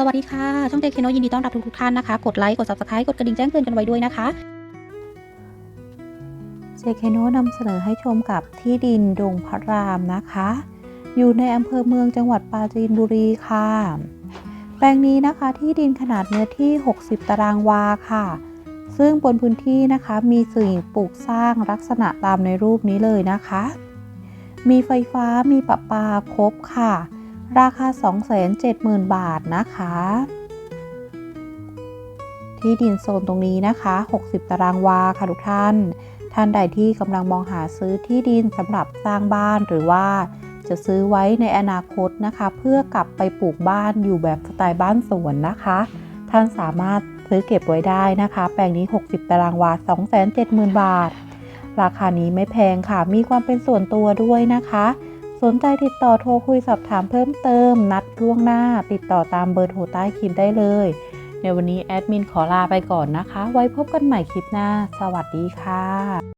สวัสดีค่ะ ช่องเจคเคโนยินดีต้อนรับทุกๆท่านนะคะ กดไลค์ กด subscribe กดกระดิ่งแจ้งเตือนกันไว้ด้วยนะคะเจคเคโนนำเสนอให้ชมกับที่ดินดงพระรามนะคะ อยู่ในอำเภอเมืองจังหวัดปราจีนบุรีค่ะ แปลงนี้นะคะที่ดินขนาดเนื้อที่ 60 ตารางวาค่ะ ซึ่งบนพื้นที่นะคะมีสิ่งปลูกสร้างลักษณะตามในรูปนี้เลยนะคะ มีไฟฟ้ามีประปาครบค่ะ ราคา 270,000 บาทนะคะ ที่ดินโซนตรงนี้นะคะ 60 ตารางวาค่ะทุกท่าน ท่านใดที่กำลังมองหาซื้อที่ดินสำหรับสร้างบ้านหรือว่าจะซื้อไว้ในอนาคตนะคะ เพื่อกลับไปปลูกบ้านอยู่แบบสไตล์บ้านสวนนะคะ ท่านสามารถซื้อเก็บไว้ได้นะคะ แปลงนี้ 60 ตารางวา 270,000 บาท ราคานี้ไม่แพงค่ะ มีความเป็นส่วนตัวด้วยนะคะ สนใจติดต่อโทรคุยสอบถามเพิ่มเติม นัดล่วงหน้า ติดต่อตามเบอร์โทรใต้คลิปได้เลย ในวันนี้แอดมินขอลาไปก่อนนะคะ ไว้พบกันใหม่คลิปหน้า สวัสดีค่ะ